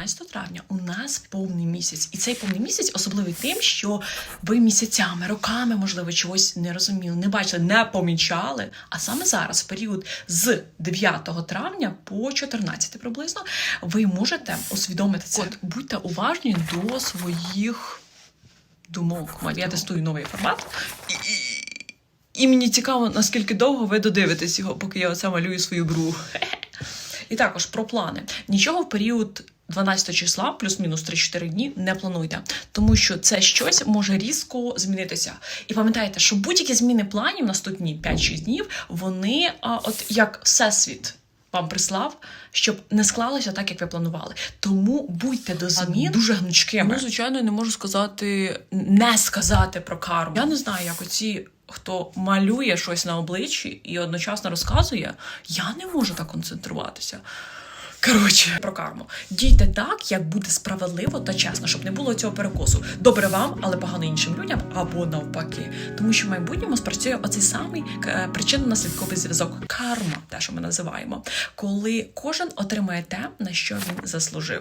12 травня у нас повний місяць, і цей повний місяць особливий тим, що ви місяцями, роками, можливо, чогось не розуміли, не бачили, не помічали. А саме зараз, в період з 9 травня по 14 приблизно, ви можете усвідомити це. От, будьте уважні до своїх думок. Я тестую новий формат. І мені цікаво, наскільки довго ви додивитесь його, поки я оце малюю свою бру. І також про плани. Нічого в період 12 числа, плюс-мінус 3-4 дні, не плануйте, тому що це щось може різко змінитися. І пам'ятайте, що будь-які зміни планів наступні 5-6 днів, вони а, от як всесвіт. Вам прислав, щоб не склалося так, як ви планували. Тому будьте до змін дуже гнучкими. Ну, звичайно, не можу сказати, не сказати про карму. Я не знаю, як оці, хто малює щось на обличчі і одночасно розказує, я не можу так концентруватися. Коротше, про карму. Дійте так, як буде справедливо та чесно, щоб не було цього перекосу. Добре вам, але погано іншим людям або навпаки. Тому що в майбутньому спрацює оцей самий е, причинно-наслідковий зв'язок карма, те, що ми називаємо, коли кожен отримає те, на що він заслужив.